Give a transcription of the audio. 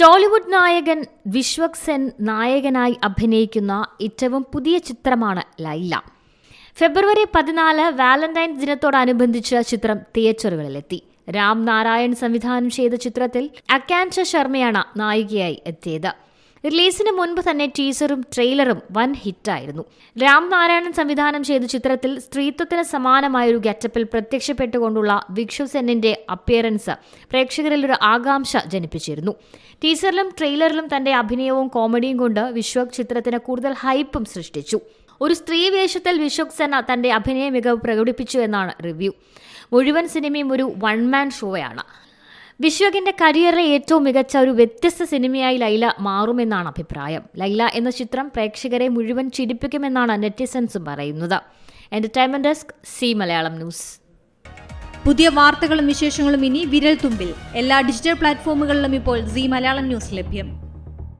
ടോളിവുഡ് നായകൻ വിശ്വക് സെൻ നായകനായി അഭിനയിക്കുന്ന ഏറ്റവും പുതിയ ചിത്രമാണ് ലൈല. ഫെബ്രുവരി പതിനാല് വാലന്റൈൻസ് ദിനത്തോടനുബന്ധിച്ച് ചിത്രം തിയേറ്ററുകളിലെത്തി. രാം നാരായൺ സംവിധാനം ചെയ്ത ചിത്രത്തിൽ അക്കാൻഷ ശർമ്മയാണ് നായികയായി എത്തിയത്. റിലീസിന് മുൻപ് തന്നെ ടീസറും ട്രെയിലറും വൻ ഹിറ്റായിരുന്നു. രാം നാരായണൻ സംവിധാനം ചെയ്ത ചിത്രത്തിൽ സ്ത്രീത്വത്തിന് സമാനമായ ഒരു ഗെറ്റപ്പിൽ പ്രത്യക്ഷപ്പെട്ടുകൊണ്ടുള്ള വിക്ഷു സെന്നിന്റെ അപ്പിയറൻസ് പ്രേക്ഷകരിൽ ഒരു ആകാംക്ഷ ജനിപ്പിച്ചിരുന്നു. ടീസറിലും ട്രെയിലറിലും തന്റെ അഭിനയവും കോമഡിയും കൊണ്ട് വിശ്വക് ചിത്രത്തിന് കൂടുതൽ ഹൈപ്പും സൃഷ്ടിച്ചു. ഒരു സ്ത്രീ വേഷത്തിൽ വിശ്വക് സെന്ന തന്റെ അഭിനയ മികവ് പ്രകടിപ്പിച്ചു എന്നാണ് റിവ്യൂ. മുഴുവൻ സിനിമയും ഒരു വൺ മാൻ ഷോയാണ്. വിശ്വകിന്റെ കരിയറിലെ ഏറ്റവും മികച്ച ഒരു വ്യത്യസ്ത സിനിമയായി ലൈല മാറുമെന്നാണ് അഭിപ്രായം. ലൈല എന്ന ചിത്രം പ്രേക്ഷകരെ മുഴുവൻ ചിരിപ്പിക്കുമെന്നാണ് നെറ്റിസൻസും പറയുന്നത്. Entertainment desk C Malayalam news. പുതിയ വാർത്തകളും വിശേഷങ്ങളും ഇനി വിരൽ തുമ്പിൽ എല്ലാ ഡിജിറ്റൽ പ്ലാറ്റ്ഫോമുകളിലും ഇപ്പോൾ സി മലയാളം ന്യൂസ് ലഭ്യം.